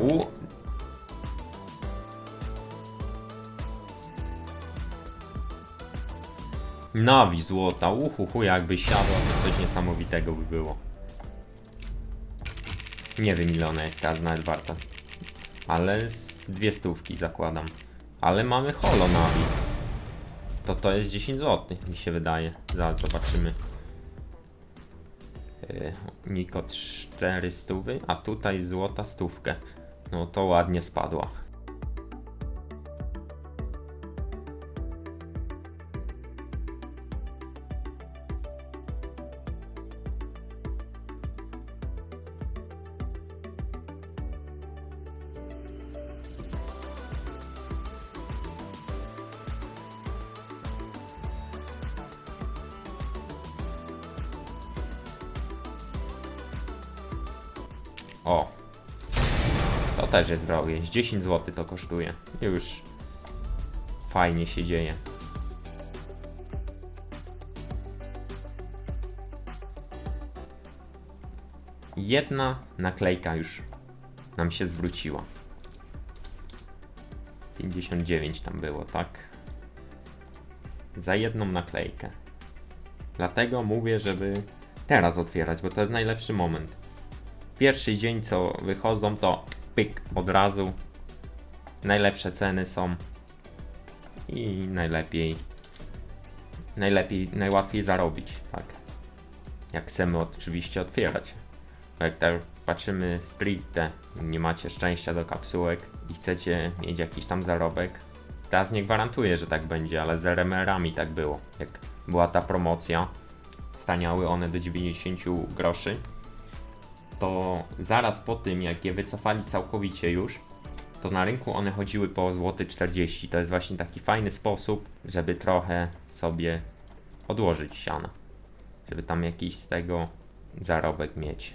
U. Nawi no, złota, uhuhu, jakby siadła, to coś niesamowitego by było. Nie wiem ile ona jest teraz nawet warta. Ale z dwie stówki zakładam. Ale mamy holo Navi. To to jest 10 zł, mi się wydaje. Zaraz zobaczymy. E, Niko 4 stówy, a tutaj złota stówkę. No to ładnie spadła. O. To też jest drogie. Z 10 zł to kosztuje. Już fajnie się dzieje. Jedna naklejka już nam się zwróciła. 59 tam było, tak? Za jedną naklejkę. Dlatego mówię, żeby teraz otwierać, bo to jest najlepszy moment pierwszy dzień co wychodzą to pyk od razu. Najlepsze ceny są i najlepiej najlepiej, najłatwiej zarobić, tak. Jak chcemy oczywiście otwierać. Bo jak tak patrzymy stricte nie macie szczęścia do kapsułek i chcecie mieć jakiś tam zarobek teraz nie gwarantuję, że tak będzie, ale z RMR-ami tak było. Jak była ta promocja staniały one do 90 groszy to zaraz po tym, jak je wycofali całkowicie już, to na rynku one chodziły po złoty 40. To jest właśnie taki fajny sposób, żeby trochę sobie odłożyć siana. Żeby tam jakiś z tego zarobek mieć.